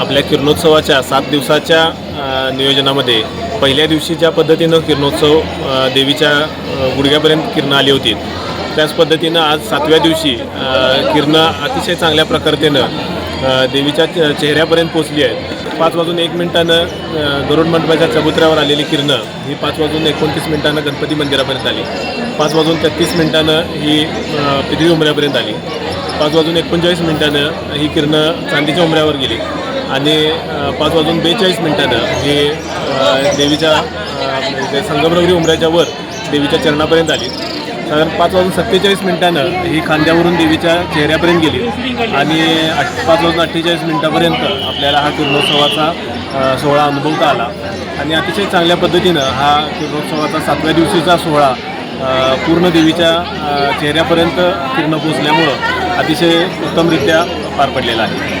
आपल्या किरणोत्सवाच्या सात दिवसाच्या नियोजनामध्ये पहिल्या दिवशी ज्या पद्धतीनं किरणोत्सव देवीच्या गुडघ्यापर्यंत किरणं आली होती त्याच पद्धतीनं आज सातव्या दिवशी किरणं अतिशय चांगल्या प्रकारतेनं देवीच्या चेहऱ्यापर्यंत पोचली आहेत. पाच वाजून एक मिनिटानं गरुड मंडपाच्या चबुत्र्यावर आलेली किरणं ही पाच वाजून एकोणतीस मिनिटानं गणपती मंदिरापर्यंत आली. पाच वाजून तेहतीस मिनिटानं ही अ, उमऱ्यापर्यंत आली. पाच वाजून एकोणचाळीस मिनिटानं ही किरणं चांदीच्या उमऱ्यावर गेली. आणि पाच वाजून बेचाळीस मिनिटानं हे देवीच्या अ, म्हणजे संगमरवरी उमऱ्याच्या वर देवीच्या चरणापर्यंत आली. साधारण पाच वाजून सत्तेचाळीस मिनिटानं ही खांद्यावरून देवीच्या चेहऱ्यापर्यंत गेली. आणि पाच वाजून अठ्ठेचाळीस मिनिटापर्यंत आपल्याला हा किरणोत्सवाचा सोहळा अनुभवता आला. आणि अतिशय चांगल्या पद्धतीनं हा किरणोत्सवाचा सातव्या दिवशीचा सोहळा पूर्ण देवीच्या चेहऱ्यापर्यंत किरणं पोचल्यामुळं अतिशय उत्तमरित्या पार पडलेला आहे.